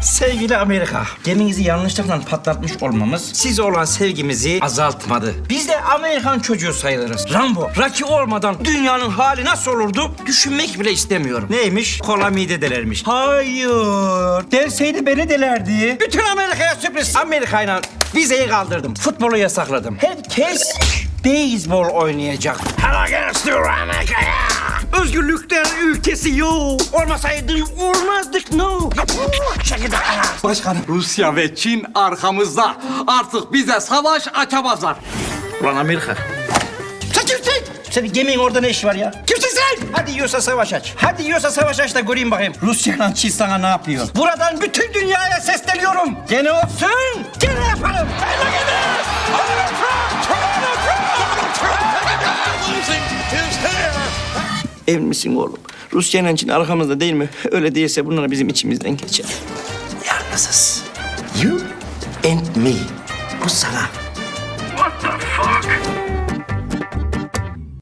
Sevgili Amerika, geminizi yanlışlıkla patlatmış olmamız size olan sevgimizi azaltmadı. Biz de Amerikan çocuğu sayılırız. Rambo, Rocky olmadan dünyanın hali nasıl olurdu düşünmek bile istemiyorum. Neymiş? Kola midedelermiş. Hayır, derseydi beni delerdi. Bütün Amerika'ya sürpriz. Amerika'yla vizeyi kaldırdım. Futbolu yasakladım. Herkes beyzbol oynayacak. Hello against Amerika'ya. Özgürlükler ülkesi yo. Olmasaydı olmazdık no. Şekilde. Başkanım. Rusya ve Çin arkamızda. Artık bize savaş açamazlar. Ulan Amerika. Sen kimsin? Senin geminin orada ne iş var ya? Kimsin sen? Hadi yiyorsa savaş aç. Hadi yiyorsa savaş aç da göreyim bakayım. Rusya'yla Çin sana ne yapıyor? Buradan bütün dünyaya sesleniyorum. Gene olsun. Gene yapalım. Emin misin oğlum? Rusya ile Çin arkamızda değil mi? Öyle değilse bunlar bizim içimizden geçer. Yalnızız. You and me. Bu sana. What the fuck?